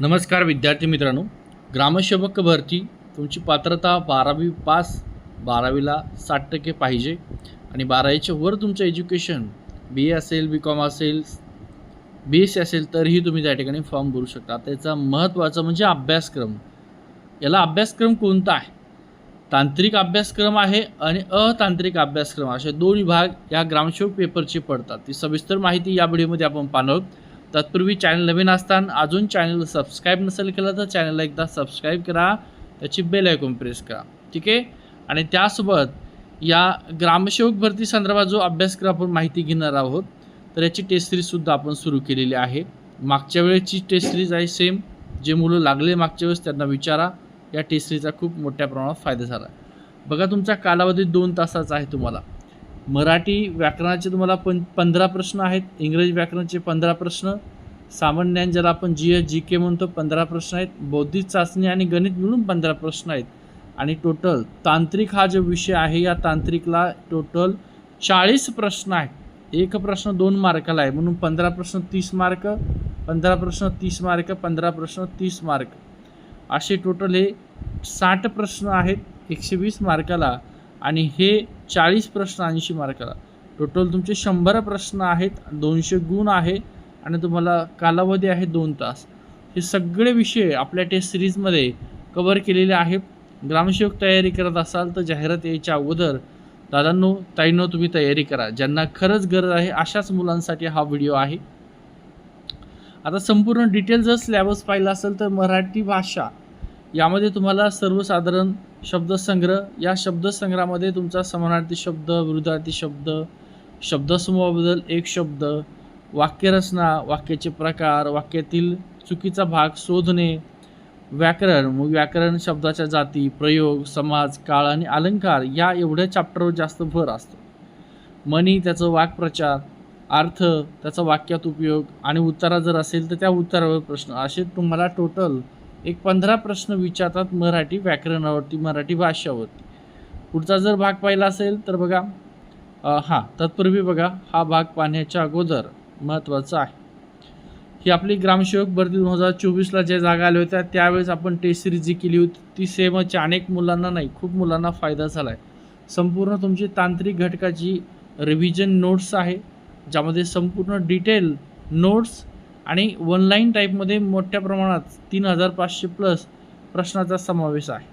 नमस्कार विद्यार्थी मित्रांनो. ग्रामसेवक भरती तुमची पात्रता बारावी पास बारावीला साठ टक्के पाहिजे आणि बारावीच्या वर तुमचं एज्युकेशन बी ए असेल बी कॉम असेल बी एस सी असेल तरीही तुम्ही त्या ठिकाणी फॉर्म भरू शकता. त्याचा महत्त्वाचं म्हणजे अभ्यासक्रम. याला अभ्यासक्रम कोणता आहे? तांत्रिक अभ्यासक्रम आहे आणि अतांत्रिक अभ्यासक्रम. असे दोन विभाग या ग्रामसेवक पेपरचे पडतात. ती सविस्तर माहिती या व्हिडिओमध्ये आपण पाहणार आहोत. तत्पूर्वी चॅनल नवीन असताना अजून चॅनल सबस्क्राईब नसेल केलं तर चॅनलला एकदा सबस्क्राईब करा. त्याची बेल ऐकून प्रेस करा. ठीक आहे? आणि त्यासोबत या ग्रामसेवक भरती संदर्भात जो अभ्यासक्रम आपण माहिती घेणार आहोत. तर याची टेस्ट सिरीजसुद्धा आपण सुरू केलेली आहे. मागच्या वेळेची टेस्ट सिरीज आहे सेम जे मुलं लागले मागच्या वेळेस त्यांना विचारा. या टेस्ट सिरीजचा खूप मोठ्या प्रमाणात फायदा झाला. बघा तुमचा कालावधी दोन तासाचा आहे तुम्हाला. मराठी व्याकरणाचे तुम्हाला पं पंधरा प्रश्न आहेत इंग्रजी व्याकरणाचे पंधरा प्रश्न सामान्य ज्ञान ज्याला आपण जी एस जी के म्हणतो पंधरा प्रश्न आहेत बौद्धिक चाचणी आणि गणित मिळून पंधरा प्रश्न आहेत. आणि टोटल तांत्रिक हा जो विषय आहे या तांत्रिकला टोटल चाळीस प्रश्न आहेत. एक प्रश्न दोन मार्काला आहे म्हणून पंधरा प्रश्न तीस मार्क पंधरा प्रश्न तीस मार्क पंधरा प्रश्न तीस मार्क. असे टोटल हे साठ प्रश्न आहेत एकशे वीस मार्काला. आणि हे चाळीस प्रश्न ऐंशी मार्काला टोटल तुमचे शंभर प्रश्न आहेत दोनशे गुण आहे आणि तुम्हाला कालावधी आहे दोन तास. हे सगळे विषय आपल्या टेस्ट सिरीजमध्ये कवर केलेले आहेत. ग्रामसेवक तयारी करत असाल तर जाहिरात यायच्या अगोदर दादांनो ताईंनो तुम्ही तयारी करा. ज्यांना खरंच गरज आहे अशाच मुलांसाठी हा व्हिडिओ आहे. आता संपूर्ण डिटेल जर सिलेबस पाहिला असेल तर मराठी भाषा यामध्ये तुम्हाला सर्वसाधारण शब्दसंग्रह या शब्दसंग्रहामध्ये तुमचा समानार्थी शब्द विरुद्धार्थी शब्द शब्दसमूहाबद्दल एक शब्द वाक्यरचना वाक्याचे प्रकार वाक्यातील चुकीचा भाग शोधणे व्याकरण मग व्याकरण शब्दाच्या जाती प्रयोग समाज काळ आणि अलंकार या एवढ्या चॅप्टरवर जास्त भर असतो. मनी त्याचं वाक्प्रचार अर्थ त्याचा वाक्यात उपयोग आणि उत्तरा जर असेल तर त्या उत्तरावर प्रश्न. असे तुम्हाला टोटल एक पंधरा प्रश्न विचारतात मराठी व्याकरणावरती मराठी भाषावरती. पुढचा जर भाग पाहिला असेल तर बघा हां तत्पूर्वी बघा हा भाग पाहण्याच्या अगोदर महत्त्वाचा आहे. ही आपली ग्रामसेवक भरती दोन हजार चोवीसला ज्या जागा आल्या होत्या त्यावेळेस आपण टेस्ट सिरीज जी केली होती ती सेमच्या अनेक मुलांना नाही खूप मुलांना फायदा झाला आहे. संपूर्ण तुमची तांत्रिक घटकाची रिव्हिजन नोट्स आहे ज्यामध्ये संपूर्ण डिटेल नोट्स आणि ऑनलाईन टाईपमध्ये मोठ्या प्रमाणात तीन हजार पाचशे प्लस प्रश्नाचा समावेश आहे.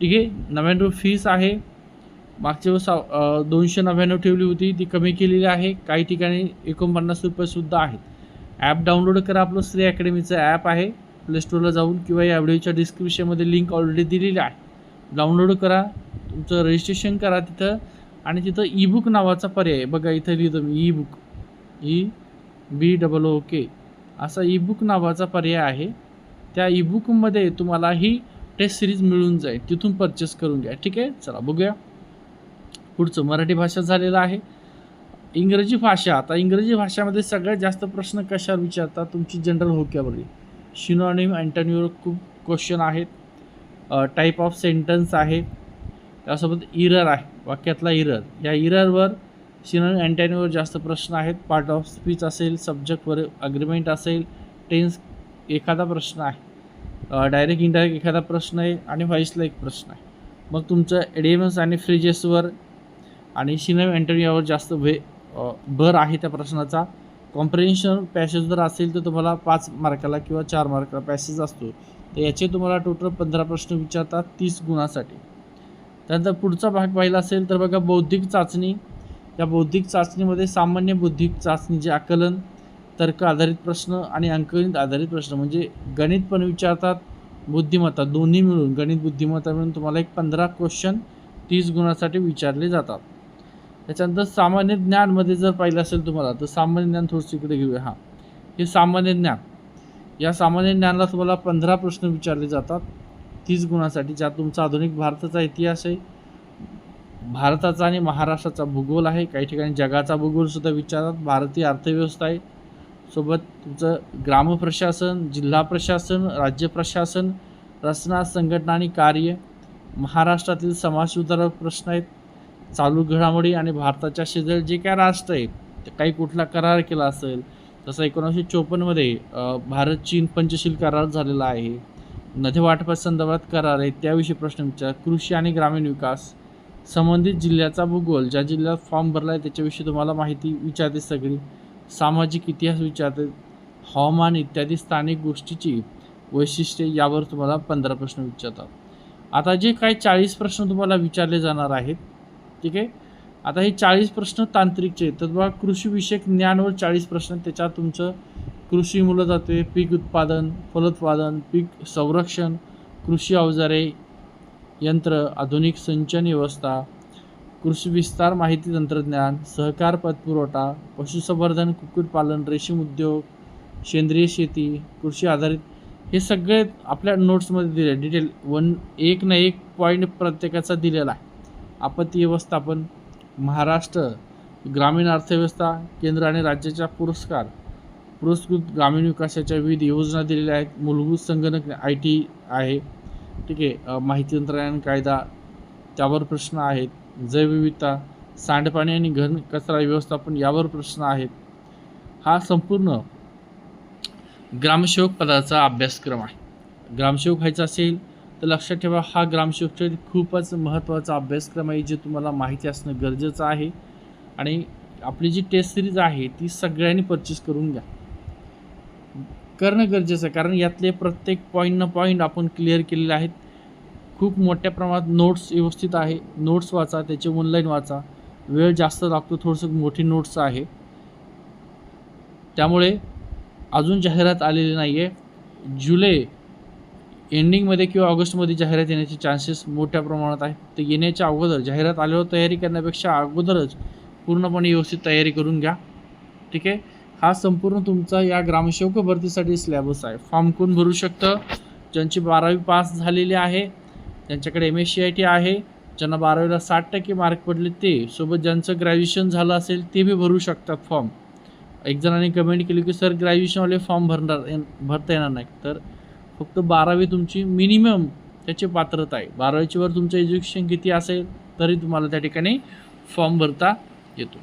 ठीक आहे? नव्याण्णव फीस आहे. मागच्या वेळेस दोनशे नव्याण्णव ठेवली होती. ती कमी केलेली आहे. काही ठिकाणी एकोणपन्नास रुपयेसुद्धा आहेत. ॲप डाउनलोड करा आपलं श्री अकॅडमीचं ॲप आहे. प्ले स्टोरला जाऊन किंवा या व्हिडिओच्या डिस्क्रिप्शनमध्ये लिंक ऑलरेडी दिलेली आहे. डाउनलोड करा. तुमचं रजिस्ट्रेशन करा तिथं. आणि तिथं ईबुक नावाचा पर्याय बघा इथं लिहितो मी e e e b double o k असा ईबुक नावाचा पर्याय आहे. त्या ईबुकमध्ये तुम्हाला ही टेस्ट सिरीज मिळून जाईल. तिथून परचेस करून घ्या. ठीक आहे? चला बघूया. पुढचं मराठी भाषा झालेलं आहे. इंग्रजी भाषा. आता इंग्रजी भाषामध्ये सगळ्यात जास्त प्रश्न कशावर विचारतात? तुमची जनरल होक्यावरील शिनॉनिम अँटोनिओर खूप क्वेश्चन आहेत. टाईप ऑफ सेंटन्स आहे. त्यासोबत इरर आहे. वाक्यातला इरर या इररवर शिनॉनिम अँटॅनीवर जास्त प्रश्न आहेत. पार्ट ऑफ स्पीच असेल सब्जेक्टवर अग्रीमेंट असेल टेन्स एखादा प्रश्न आहे. डायरेक्ट इनडायरेक्ट एखादा प्रश्न आहे आणि व्हॉइसला एक प्रश्न आहे. मग तुमचं एडियमस आणि फ्रिजेसवर आणि सिनेम अँटॅनीवर जास्त वे भर आहे त्या प्रश्नाचा. कॉम्प्रिहेन्शन पॅसेज जर असेल तर तुम्हाला पाच मार्काला किंवा चार मार्काला पॅसेज असतो. तर याचे तुम्हाला टोटल पंधरा प्रश्न विचारतात तीस गुणासाठी. त्यानंतर पुढचा भाग पाहिला असेल तर बघा बौद्धिक चाचणी. या बौद्धिक चाचणीमध्ये सामान्य बौद्धिक चाचणीचे आकलन तर्क आधारित प्रश्न आणि अंकगणित आधारित प्रश्न म्हणजे गणित पण विचारतात बुद्धिमत्ता दोन्ही मिळून गणित बुद्धिमत्ता मिळून तुम्हाला एक पंधरा क्वेश्चन तीस गुणासाठी विचारले जातात. त्याच्यानंतर सामान्य ज्ञानमध्ये जर पाहिलं असेल तुम्हाला तर सामान्य ज्ञान थोडंसं इकडे घेऊया. हां. हे सामान्य ज्ञान. या सामान्य ज्ञानाला तुम्हाला पंधरा प्रश्न विचारले जातात तीस गुणासाठी ज्यात तुमचा आधुनिक भारताचा इतिहास आहे भारताचा आणि महाराष्ट्राचा भूगोल आहे. काही ठिकाणी जगाचा भूगोलसुद्धा विचारतात भारतीय अर्थव्यवस्था आहे. सोबत तुमचं ग्रामप्रशासन जिल्हा प्रशासन राज्य प्रशासन रचना संघटना आणि कार्य महाराष्ट्रातील समाजसुधारक प्रश्न आहेत. चालू घडामोडी आणि भारताच्या शेजारी जे काय राष्ट्र आहे काही कुठला करार केला असेल तसं एकोणीसशे चोपन्नमध्ये भारत चीन पंचशील करार झालेला आहे. नदी वाटपासंदर्भात करार आहे त्याविषयी प्रश्न विचार. कृषी आणि ग्रामीण विकास संबंधित जिल्ह्याचा भूगोल ज्या जिल्ह्यात फॉर्म भरला आहे त्याच्याविषयी तुम्हाला माहिती विचारते सगळी. सामाजिक इतिहास विचारते हवामान इत्यादी स्थानिक गोष्टीची वैशिष्ट्ये यावर तुम्हाला पंधरा प्रश्न विचारतात. आता जे काही चाळीस प्रश्न तुम्हाला विचारले जाणार आहेत ठीक आहे? आता हे चाळीस प्रश्न तांत्रिकचे तर बघा कृषीविषयक ज्ञानवर चाळीस प्रश्न त्याच्यात तुमचं कृषी मुलं जाते पीक उत्पादन फलोत्पादन पीक संरक्षण कृषी अवजारे यंत्र आधुनिक सिंचन व्यवस्था कृषी विस्तार माहिती तंत्रज्ञान सहकार पतपुरवठा पशुसंवर्धन कुक्कुटपालन रेशीम उद्योग सेंद्रिय शेती कृषी आधारित हे सगळे आपल्या नोट्समध्ये दिले. डिटेल वन एक ना एक पॉईंट प्रत्येकाचा दिलेला आहे. आपत्ती व्यवस्थापन महाराष्ट्र ग्रामीण अर्थव्यवस्था केंद्र आणि राज्याच्या पुरस्कार पुरस्कृत ग्रामीण विकासाच्या विविध योजना दिलेल्या आहेत. मूलभूत संगणक आय टी आहे. ठीक आहे. माहिती तंत्रज्ञान कायदा त्यावर प्रश्न आहेत. जैवविविधता सांडपाणी आणि घन कचरा व्यवस्थापन यावर प्रश्न आहेत. हा संपूर्ण ग्रामसेवक पदाचा अभ्यासक्रम आहे. ग्रामसेवक व्हायचा असेल तर लक्षात ठेवा हा ग्रामसेवकच्या खूपच महत्त्वाचा अभ्यासक्रम आहे जे तुम्हाला माहिती असणं गरजेचं आहे. आणि आपली जी टेस्ट सिरीज आहे ती सगळ्यांनी परचेस करून घ्या. करणं गरजेचं आहे. कारण यातले प्रत्येक पॉईंट न पॉईंट आपण क्लिअर केलेले आहेत. खूप मोठ्या प्रमाणात नोट्स व्यवस्थित आहे. नोट्स वाचा त्याचे ऑनलाईन वाचा. वेळ जास्त लागतो थोडंसं मोठी नोट्स आहे. त्यामुळे अजून जाहिरात आलेली नाही आहे जुलै एंडिंगमध्ये किंवा ऑगस्टमध्ये जाहिरात येण्याचे चान्सेस मोठ्या प्रमाणात आहे तर येण्याच्या अगोदर जाहिरात आल्यावर तयारी करण्यापेक्षा अगोदरच पूर्णपणे व्यवस्थित तयारी करून घ्या. ठीक आहे? हा संपूर्ण तुमचा या ग्रामसेवक भरतीसाठी सिलॅबस आहे. फॉर्म कोण भरू शकतं? ज्यांची बारावी पास झालेली आहे ज्यांच्याकडे M S C I T आहे ज्यांना बारावीला साठ टक्के मार्क पडले ते सोबत ज्यांचं ग्रॅज्युएशन झालं असेल ते बी भरू शकतात फॉर्म एक जणांनी कमेंट केली की सर ग्रॅज्युएशनवाले फॉर्म भरणार भरता येणार नाही तर फक्त बारावी तुमची मिनिमम त्याची पात्रता आहे. बारावीच्या वर तुमचं एज्युकेशन किती असेल तरी तुम्हाला त्या ठिकाणी फॉर्म भरता येतो.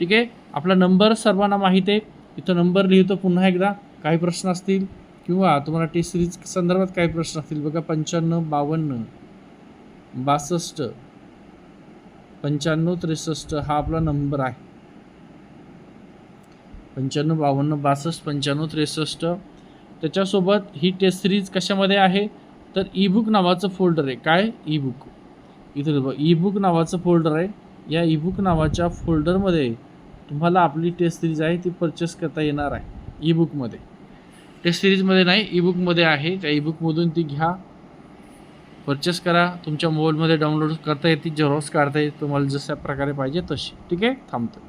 ठीक आहे? आपला नंबर सर्वांना माहीत आहे. इथं नंबर लिहितो पुन्हा एकदा. काही प्रश्न असतील किंवा तुम्हाला टेस्ट सिरीज संदर्भात काही प्रश्न असतील बघा पंच्याण्णव बावन्न बासष्ट पंच्याण्णव त्रेसष्ट हा आपला नंबर आहे. पंच्याण्णव बावन्न बासष्ट पंच्याण्णव त्रेसष्ट. त्याच्यासोबत ही टेस्ट सिरीज कशामध्ये आहे? तर ई बुक नावाचं फोल्डर आहे. काय? ई बुक इथे ई बुक नावाचं फोल्डर आहे. या ई बुक नावाच्या फोल्डरमध्ये तुम्हाला आपली टेस्ट सिरीज आहे ती परचेस करता येणार आहे ई बुकमध्ये टेस्ट सिरीजमध्ये नाही ई बुकमध्ये आहे. त्या ई बुकमधून ती घ्या परचेस करा. तुमच्या मोबाईलमध्ये डाउनलोड करता येते झेरॉक्स काढता येते तुम्हाला जशा प्रकारे पाहिजे तशी. ठीक आहे? थांबतो.